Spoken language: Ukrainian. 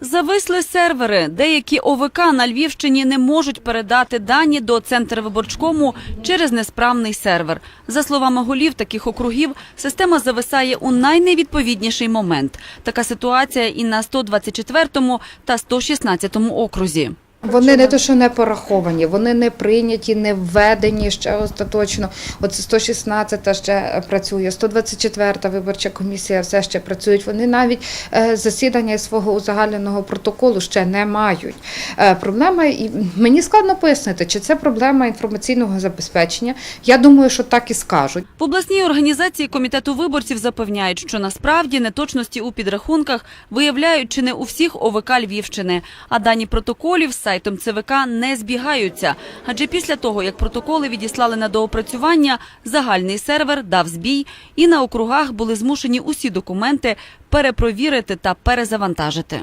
Зависли сервери. Деякі ОВК на Львівщині не можуть передати дані до Центрвиборчкому через несправний сервер. За словами голів таких округів, система зависає у найневідповідніший момент. Така ситуація і на 124 та 116 окрузі. Вони не то, що не пораховані, вони не прийняті, не введені ще остаточно. От 116 ще працює, 124 виборча комісія все ще працюють. Вони навіть е, засідання свого узагальненого протоколу ще не мають. Е, Проблема, і мені складно пояснити, чи це проблема інформаційного забезпечення. Я думаю, що так і скажуть. В обласній організації комітету виборців запевняють, що насправді неточності у підрахунках виявляють чи не у всіх ОВК Львівщини, а дані протоколів з сайтом ЦВК не збігаються. Адже після того, як протоколи відіслали на доопрацювання, загальний сервер дав збій, і на округах були змушені усі документи перепровірити та перезавантажити.